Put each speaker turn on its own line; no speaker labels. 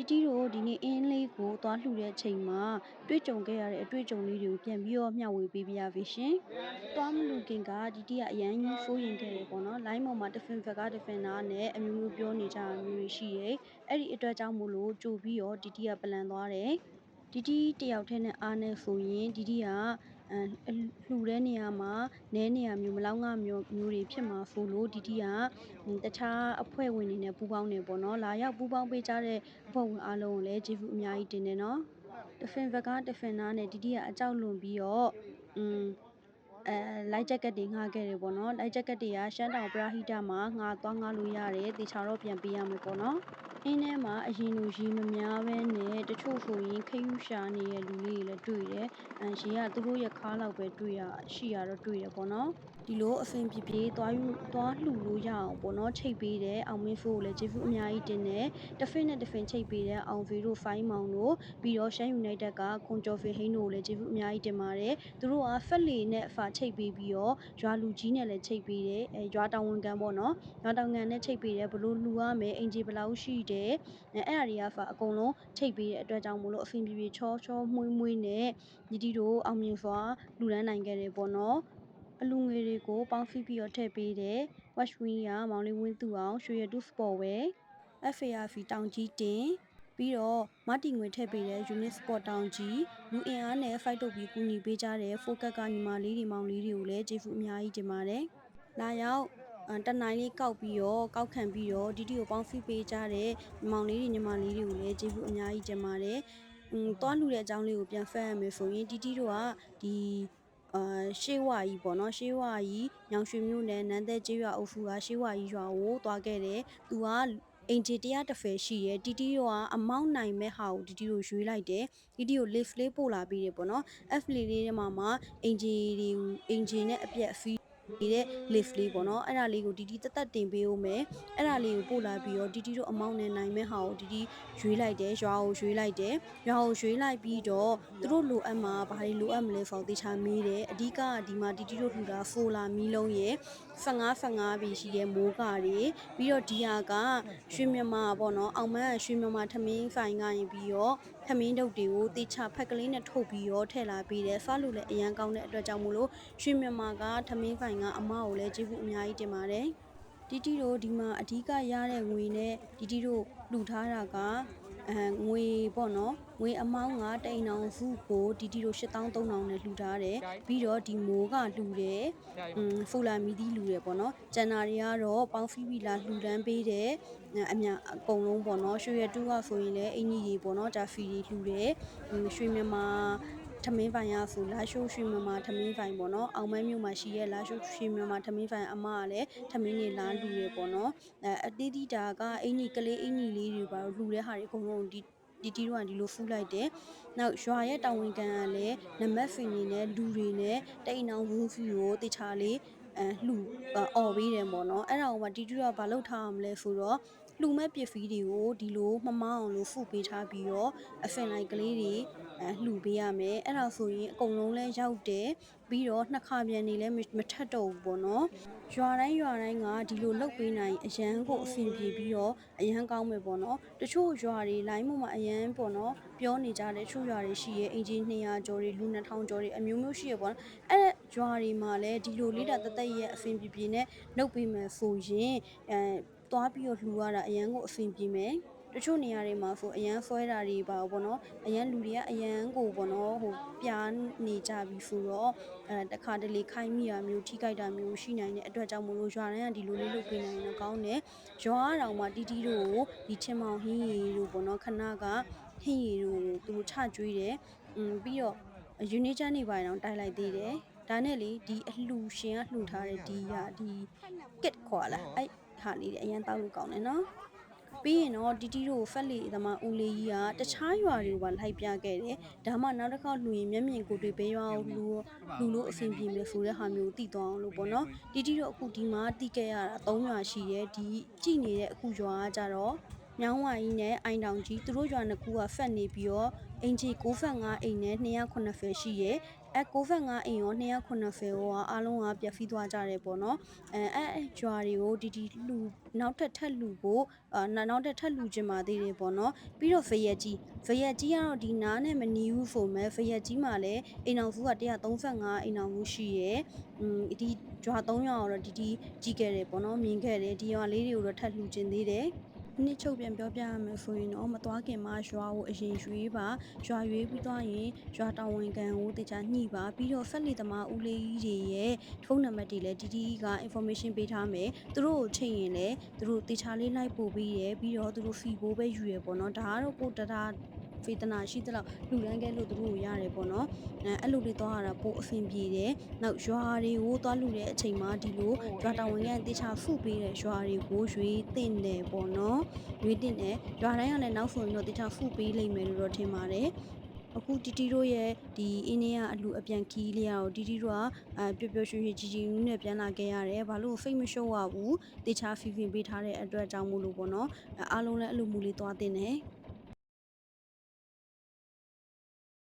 တီတီတို့ဒီနေ့အင်းလေးကိုသွားလှူတဲ့အချိန်မှာတွေ့ကြုံခဲ့ရတဲ့အတွေ့အကြုံလေးတွေကိုပြန်ပြီးတော့မျှဝေပေးပြရပါရှင်။သွားမလူခင်ကတီတီကအရန်ကြီးစိုးရင်ခဲ့တယ်ပေါ့နော်။ line ပေါ်မှာတစ်ဖင်ဖက်ကတစ်ဖင်နာနဲ့အမျိုးမျိုးပြောနေကြတာမျိုးတွေရှိရဲ။အဲ့ဒီအတွက်ကြောင့်မို့လို့ကြိုပြီးတော့တီတီကပလန်သွားတယ်။တီတီတယောက်တည်းနဲ့အားနဲ့ဆိုရင်တီတီကအဲ လှူတဲ့နေရာမှာနဲနေရာမျိုး မလောက်ငါမျိုးမျိုးတွေဖြစ်မှာဆိုလို့တီတီကတခြားအဖွဲ့ဝင်တွေနဲ့ ပူးပေါင်းနေပေါ့နော် လာရောက်ပူးပေါင်းပေးကြတဲ့ အဖွဲ့ဝင်အားလုံးကိုလည်း ကျေးဇူးအများကြီးတင်တယ်နော်တဖင်ဘက်ကတဖင်နာနဲ့တီတီကအကြောက်လွန်ပြီးတော့อืมအဲလိုက်ဂျက်ကက်တွေ ငှားခဲ့တယ်ပေါ့နော်လိုက်ဂျက်ကက်တွေက ရှမ်းတောင်ပရာဟိတမှာငှားသွားငှားလို့ရတယ်တေချာတော့ ပြန်ပေးရမယ်ပေါ့နော် အင်းထဲမှာ အရင်လို ရေမများပဲနဲ့ တချို့ဆိုရင်ခယူရှာနေတဲ့လူလေးတွေလည်း တွေ့တယ်။အဲရေက သူတို့ရဲ့ ခါးလောက်ပဲတွေ့ရရှိရတော့ တွေ့ရပေါ့နော်။ ဒီလိုအဆင်ပြေပြေသွားယူသွားလှူလို့ရအောင်ပေါ့နော်ချိတ်ပေးတဲ့အောင်မင်းဖိုးကိုလည်းကျေးဇူးအများကြီးတင်တယ်။တစ်ဖက်နဲ့တစ်ဖက်ချိတ်ပေးတဲ့အောင်ဖေတို့ဖိုင်းမောင်တို့ပြီးတော့ရှမ်းယူနိုက်တက်ကခွန်ကျော်ဖေဟိန်းတို့ကိုလည်းကျေးဇူးအများကြီးတင်ပါတယ်။သူတို့ကဖက်လီနဲ့အဖာချိတ်ပေးပြီးတော့ရွာလူကြီးနဲ့လည်းချိတ်ပေးတယ်။အဲရွာတောင်ဝန်ခံပေါ့နော်။ရွာတောင်ဝန်ခံနဲ့ချိတ်ပေးတယ်ဘလို့လှူရမယ်အင်ဂျီဘယ်လောက်ရှိတယ်။အဲအဲ့အရာတွေကဖာအကုန်လုံးချိတ်ပေးတဲ့အတွက်ကြောင့်မို့လို့အဆင်ပြေပြေချောချောမွေးမွေးနဲ့ညီတီတို့အောင်မြင်စွာလှူဒန်းနိုင်ခဲ့တယ်ပေါ့နော်။ အလူငွေတွေကိုပေါင်းစည်းပြီးတော့ထည့်ပေးတယ်။ Watch Win ကမောင်လေးဝင်းသူအောင်ရွှေရတု Sport ဝယ် FARV တောင်ကြီးတင်ပြီးတော့မတီငွေထည့်ပေးတဲ့ Unit Sport တောင်ကြီးလူအင်အားနဲ့ fight လုပ်ပြီးကူညီပေးကြတဲ့ Focus ကညီမလေးတွေမောင်လေးတွေကိုလည်းကျေးဇူးအများကြီးတင်ပါတယ်။လာရောက်တနိုင်လေးကောက်ပြီးတော့ကောက်ခံပြီးတော့ဒီတီကိုပေါင်းစည်းပေးကြတဲ့မောင်လေးတွေညီမလေးတွေကိုလည်းကျေးဇူးအများကြီးတင်ပါတယ်။อืมတွားလူတဲ့အကြောင်းလေးကိုပြန်ဖတ်ရမယ်ဆိုရင်တီတီတို့ကဒီ အာရှေးဝါကြီးပေါ့နော်ရှေးဝါကြီးညောင်ရွှေမြို့နယ်နန်းသက်ကျေးရွာအုပ်စုကရှေးဝါကြီးရွာကိုသွားခဲ့တယ်။သူကအင်ဂျီတရားတစ်ဖယ်ရှိရဲတီတီတို့ကအမောင်းနိုင်မဲ့ဟာကိုတီတီတို့ရွေးလိုက်တယ်တီတီကို lift လေးပို့လာပြီးတယ်ပေါ့နော် F လေးလေးထဲမှာမှာအင်ဂျီတွေအင်ဂျီနဲ့အပြက်ဖီး နေတဲ့ lift လေးပေါ့နော်အဲ့ဒါလေးကိုတီတီတက်တက်တင်ပေးဦးမယ်အဲ့ဒါလေးကိုပို့လာပြီးတော့တီတီတို့အမောင်းနဲ့နိုင်မဲ့ဟာကိုတီတီရွေးလိုက်တယ်ရွာကိုရွေးလိုက်တယ်ရွာကိုရွေးလိုက်ပြီးတော့သူတို့လိုအပ်မှာဘာတွေလိုအပ်မလဲဆိုတော့တေချာမေးတယ်အဓိကကဒီမှာတီတီတို့ထူတာဖိုလာမီလုံးရဲ့15 15ပြီရှိတဲ့မိုးကာတွေပြီးတော့ဒီဟာကရွှေမြန်မာပေါ့နော်အောင်မန်းရွှေမြန်မာထမင်းဖိုင်ကရင်ပြီးတော့ထ မင်းတုပ်တွေကိုတေချာဖက်ကလေးနဲ့ထုတ်ပြီးတော့ထည့်လာပြီးတယ်စားလို့လည်းအရန်ကောင်းတဲ့အတွက်ကြောင့်မို့လို့ရွှေမြန်မာကထမင်းဖိုင်ကအမကိုလည်းကျေးဇူးအများကြီးတင်ပါတယ်တီတီတို့ဒီမှာအဓိကရတဲ့ငွေနဲ့တီတီတို့လှူထားတာကအဲ ငွေပေါ့နော်ငွေအမောင်းကတိန်အောင်စုကိုတီတီတို့8300နဲ့လှူထားတယ်ပြီးတော့ဒီမိုးကလှူတယ်อืมဖူလာမီဒီလှူတယ်ပေါ့နော်ကျန်တာတွေကတော့ပေါင်းဖီးပြီးလာလှူဒန်းပေးတယ်အမြအကုန်လုံးပေါ့နော်ရွှေရတူကဆိုရင်လည်းအင်ကြီးကြီးပေါ့နော်ဒါဖီတွေလှူတယ်ရွှေမြန်မာ ထမင်းပိုင်ရဆိုလာရှိုးရွှေမြန်မာထမင်းပိုင်ပေါ့နော်အောင်မန်းမြို့မှာရှိရဲ့လာရှိုးရွှေမြန်မာထမင်းပိုင်အမကလည်းထမင်းတွေလာလှူရပေါ့နော်အဲအတီးတီတာကအင်ကြီးကလေးအင်ကြီးလေးတွေပါလှူတဲ့ဟာတွေအကုန်လုံးဒီဒီတီတို့ကဒီလိုဖူးလိုက်တယ်။နောက်ရွာရဲ့တာဝန်ခံကလည်းနမက်ဖင်နေနဲ့လူတွေနဲ့တိတ်အောင်ဝူးဖီကိုတေချာလေးအဲလှူအော်ပေးတယ်ပေါ့နော်။အဲ့ဒါကိုမှတီတီတို့ကဘာလုပ်ထားအောင်လဲဆိုတော့ လှူမဲ့ပစ္စည်းတွေကိုဒီလိုမမအောင်လို့ဖုပေးထားပြီးတော့အဖင်လိုက်ကလေးတွေအဲလှူပေးရမယ်အဲ့ဒါဆိုရင်အကုန်လုံးလဲရောက်တယ်ပြီးတော့နှစ်ခါပြန်နေလဲမထက်တော့ဘူးပေါ့နော်ရွာတိုင်းရွာတိုင်းကဒီလိုလုပ်ပေးနိုင်အရန်ကိုအဆင်ပြေပြီးတော့အရန်ကောင်းမယ်ပေါ့နော်တချို့ရွာတွေ line ပေါ်မှာအရန်ပေါ့နော်ပြောနေကြတယ်တချို့ရွာတွေရှိရဲ့အင်ဂျင်200ကျော်တွေလူ2000ကျော်တွေအမျိုးမျိုးရှိရပေါ့နော်အဲ့ရွာတွေမှာလဲဒီလိုလေးတာတသက်ရဲ့အဆင်ပြေပြေနဲ့လုပ်ပေးမယ်ဆိုရင်အဲ သွားပြီးတော့လှူရတာအရန်ကိုအဆင်ပြေမယ်တချို့နေရာတွေမှာဆိုအရန်ဆွဲတာတွေပါဘောနော်အရန်လူတွေကအရန်ကိုဘောနော်ဟိုပြားနေကြပြီဆိုတော့အဲတခါတလေခိုင်းမိတာမျိုးထိခိုက်တာမျိုးရှိနိုင်တဲ့အတွက်ကြောင့်မလို့ရွာတိုင်းကဒီလိုလေးလုပ်ပေးနိုင်တော့ကောင်းတယ်ရွာတော်မှာတီတီတို့ကိုဒီချင်းမောင်ဟင်းရီတို့ဘောနော်ခဏကဟင်းရီတို့သူတို့ချကျွေးတယ်อืมပြီးတော့ယူနီချန်နေပိုင်းတော့တိုက်လိုက်သေးတယ်ဒါနဲ့လေဒီအလှူရှင်ကလှူထားတဲ့ဒီဟာဒီ kit ခေါ်လာအဲ့ ဟာလေးတွေအရင်တောက်လို့ကောင်းတယ်နော်ပြီးရင်တော့တီတီတို့ဖက်လီသမားဦးလေးကြီးကတခြားရွာတွေကိုပါလိုက်ပြခဲ့တယ်ဒါမှနောက်တစ်ခါလူရင်မျက်မြင်ကိုယ်တွေ့ဘေးရွာကိုလူလူလို့အဆင်ပြေမယ်ဆိုတဲ့ဟာမျိုးတည်သွားအောင်လို့ပေါ့နော်တီတီတို့အခုဒီမှာတည်ခဲ့ရတာ၃ရွာရှိတယ်ဒီကြည်နေတဲ့အခုရွာကကြတော့မြောင်းဝါကြီးနဲ့အိုင်တောင်ကြီးသူတို့ရွာနှစ်ခုကဖက်နေပြီးတော့အင်ဂျီ6ဖက်5အိမ်နဲ့209ဖက်ရှိရဲ အဲ95အိမ်ရော290ရောအားလုံးကပြက်ဖီးသွားကြတယ်ပေါ့နော်အဲအဲဂျွာတွေကိုဒီဒီလူနောက်ထပ်ထပ်လူဖို့အာနောက်ထပ်ထပ်လူချင်ပါသေးတယ်ပေါ့နော်ပြီးတော့ဖရက်ကြီးဖရက်ကြီးကတော့ဒီနားနဲ့မနီးဘူးဆိုမဲ့ဖရက်ကြီးမှာလည်းအိမ်အောင်စုက135အိမ်အောင်မှုရှိရယ်อืมဒီဂျွာ3ရောတော့ဒီဒီကြီးခဲ့တယ်ပေါ့နော်မြင်ခဲ့တယ်ဒီရွာလေးတွေကိုတော့ထပ်လူချင်သေးတယ် နှစ်ချုပ်ပြန်ပြောပြရမယ်ဆိုရင်တော့မသွားခင်မှာရွာကိုအရင်ရွေးပါရွာရွေးပြီးသွားရင်ရွာတာဝန်ခံကိုတေချာညှိပါပြီးတော့ဆက်လီသမားဦးလေးကြီးတွေရဲ့ဖုန်းနံပါတ်တွေလည်းတီတီက information ပေးထားမယ်သူတို့ကိုချိန်ရင်လည်းသူတို့တေချာလေးလိုက်ပို့ပြီးရယ်ပြီးတော့သူတို့ဖီပိုးပဲယူရယ်ပေါ့နော်ဒါကတော့ကိုတတာ ဖေတနာရှိသလောက်လူရန်ကဲလို့သူတို့ကိုရတယ်ပေါ့နော်အဲအဲ့လိုလေးသွားရတာပိုအဆင်ပြေတယ်နောက်ရွာတွေကိုသွားလူတဲ့အချိန်မှာဒီလိုရွာတာဝန်ခံတေချာဖုပေးတဲ့ရွာတွေကိုရွေးတင်တယ်ပေါ့နော်ရွေးတင်တယ်ရွာတိုင်းကလည်းနောက်ဆိုရင်တော့တခြားဖုပေးလိမ့်မယ်လို့တော့ထင်ပါတယ်အခုတီတီတို့ရဲ့ဒီအင်းနေရအလူအပြန်ခီးလေးရောတီတီတို့ကအဲပျော်ပျော်ရွှင်ရွှင်ကြီးကြီးနဲ့ပြန်လာခဲ့ရတယ်ဘာလို့စိတ်မရှုပ်ရဘူးတခြားဖီဖင်ပေးထားတဲ့အတွက်ကြောင့်မို့လို့ပေါ့နော်အဲအားလုံးလည်းအလူမူလေးသွားတင်တယ်